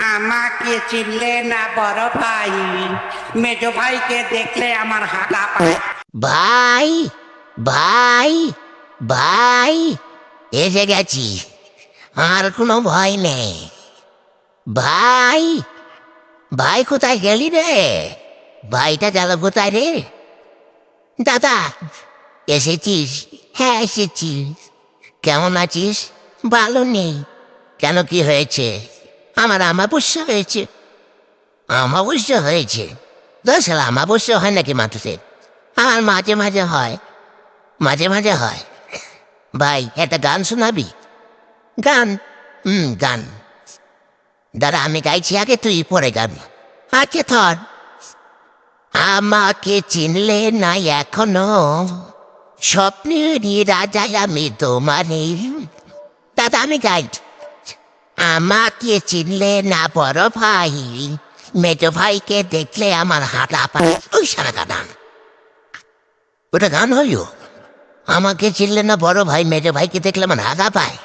আমাকে চিনলে না বড় ভাই। মেজ ভাইকে দেখলে আমার হাগা পায়। ভাই ভাই ভাই, এসে গেছি। আর কোনো ভয় নেই। ভাই ভাই কোথায় গেলি রে? ভাইটা গেল কোথায় রে? দাদা, এসেছিস? হ্যাঁ এসেছিস কেমন আছিস? ভালো নেই। কেন কি হয়েছে? আমার আমা আমাবস্যা হয়েছে। আমাবস্যা হয়েছে? দোষের আমাবস্যা হয় নাকি মানুষের আমার মাঝে মাঝে হয়। মাঝে মাঝে হয়। ভাই, একটা গান শোনাবি? গান? হুম, গান। দাদা, আমি গাইছি, আগে তুই পরে গাবি। আচ্ছা থর আমাকে চিনলে না এখনও। স্বপ্নেরই রাজা আমি তোমারই। দাদা, আমি গাই। আমাকে চিনলে না বড় ভাই, মেজো ভাইকে দেখলে আমার হাত ওই সারা গান ওটা গান হইও আমাকে চিনলে না বড় ভাই, মেজো ভাইকে দেখলে আমার হাত পায়।